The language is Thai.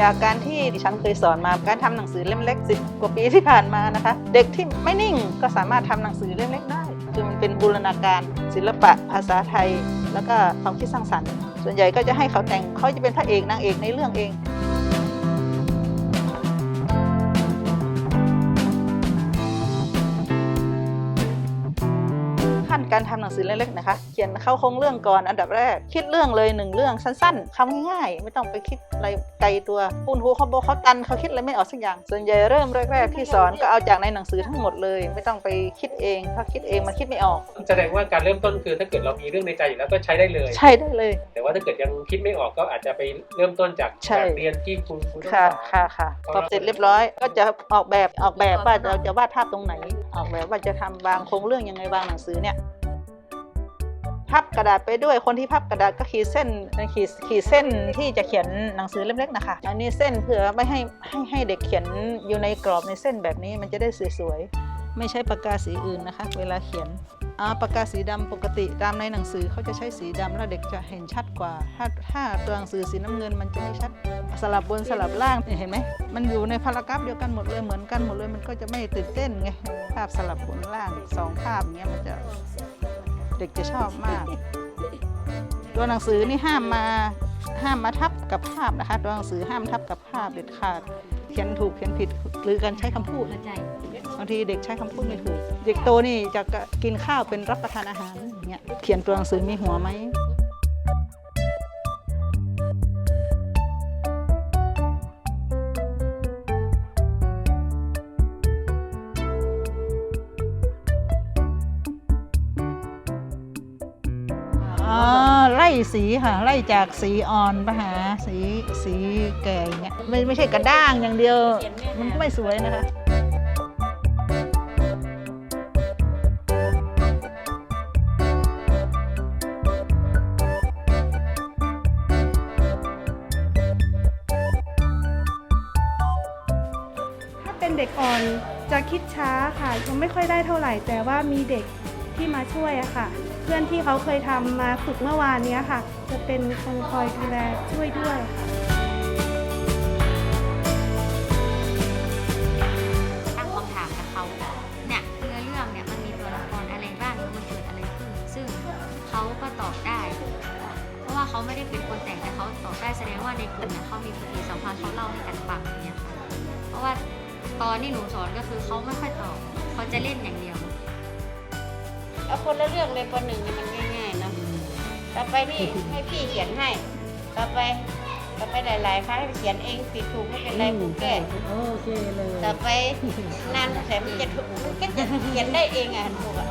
จากการที่ดิฉันเคยสอนมาการทำหนังสือเล่มเล็กสิบกว่าปีที่ผ่านมานะคะ เด็กที่ไม่นิ่งก็สามารถทำหนังสือเล่มเล็กได้ คือมันเป็นบูรณาการศิลปะภาษาไทย แล้วก็ความคิดสร้างสรรค์ ส่วนใหญ่ก็จะให้เขาแต่งเขาจะเป็นพระเอกนางเอกในเรื่องเอง ขั้นการทำหนังสือเล็กๆนะคะ เขียนเข้าโครงเรื่องก่อนอันดับแรก คิดเรื่องเลยหนึ่งเรื่องสั้นๆคำง่ายๆไม่ต้องไปคิดอะไรไกลตัวปุ้นหูเขาบอกเขาตันเขาคิดอะไรไม่ออกสักอย่าง ส่วนใหญ่เริ่มแรกๆที่สอนก็เอาจากในหนังสือทั้งหมดเลย ไม่ต้องไปคิดเองถ้าคิดเองมันคิดไม่ออกแสดงว่าการเริ่มต้นคือถ้าเกิดเรามีเรื่องในใจอยู่แล้วก็ใช้ได้เลย ใช่ได้เลย แต่ว่าถ้าเกิดยังคิดไม่ออกก็อาจจะไปเริ่มต้นจากใช่จากเรียนที่ครูครูต้องค่ะสอนค่ะค่ะพอเสร็จเรียบร้อย ก็จะออกแบบออกแบบว่าเราจะวาดภาพตรงไหน ออกแบบว่าจะทำบางโครงเรื่องยังไงบางหนังสือเนี่ยพับกระดาษไปด้วยคนที่พับกระดาษก็ขีดเส้นขีดขีดเส้นที่จะเขียนหนังสือเล็กๆนะคะ อันนี้เส้นเพื่อไม่ให้ให้ให้เด็กเขียนอยู่ในกรอบในเส้นแบบนี้มันจะได้สวยๆไม่ใช้ปากกาสีอื่นนะคะ เวลาเขียน ปากกาสีดำปกติตามในหนังสือเขาจะใช้สีดำแล้วเด็กจะเห็นชัดกว่า ถ้าถ้าตัวหนังสือสีน้ำเงินมันจะไม่ชัดสลับบนสลับล่างเนี่ยเห็นไหมมันอยู่ในพารากราฟเดียวกันหมดเลยเหมือนกันหมดเลยมันก็จะไม่ตื่นเต้นไงภาพสลับบนล่างสองภาพเงี้ยมันจะเด็กจะชอบมาก ตัวหนังสือนี่ห้ามมาห้ามมาทับกับภาพนะคะ ตัวหนังสือห้ามทับกับภาพเด็ดขาด เขียนถูกเขียนผิดหรือการใช้คำพูด เข้าใจ บางทีเด็กใช้คำพูดไม่ถูก เด็กโตนี่จะกินข้าวเป็นรับประทานอาหารอย่างเงี้ยเขียนตัวหนังสือมีหัวไหม อ๋อ ไล่สีค่ะ ไล่จากสีอ่อนไปหาสีสีแก่อย่างเงี้ยไม่ไม่ใช่กระด้างอย่างเดียว มันก็ไม่สวยนะคะถ้าเป็นเด็กอ่อนจะคิดช้าค่ะยังไม่ค่อยได้เท่าไหร่ แต่ว่ามีเด็ก ที่มาช่วยอะค่ะ เพื่อนที่เขาเคยทำมาฝึกเมื่อวานนี้ค่ะ จะเป็นคนคอยดูแลช่วยด้วยค่ะตั้งคำถามกับเขาเนี่ยเนื้อเรื่องเนี่ยมันมีตัวละครอะไรบ้างแล้วมันเกิดอะไรขึ้น ซึ่งเขาก็ตอบได้ เพราะว่าเขาไม่ได้เป็นคนแต่งแต่เขาตอบได้แสดงว่าในกลุ่มเนี่ยเขามีปฏิสัมพันธ์เขาเล่าให้กันฟังอย่างเนี่ยค่ะเพราะว่าตอนที่หนูสอนก็คือเขาไม่ค่อยตอบเขาจะเล่นอย่างเดียวเอา คนละเรื่องเลยคนหนึ่งนี่มันง่ายๆเนาะต่อไปนี่ให้พี่เขียนให้ ต่อไปต่อไปหลายๆครั้งให้เขียนเองผิดถูกไม่เป็นไรครูแก้โอเคเลย ต่อไปนานแต่มันจะถูกมันก็จะเขียนได้เองอะถูกอะ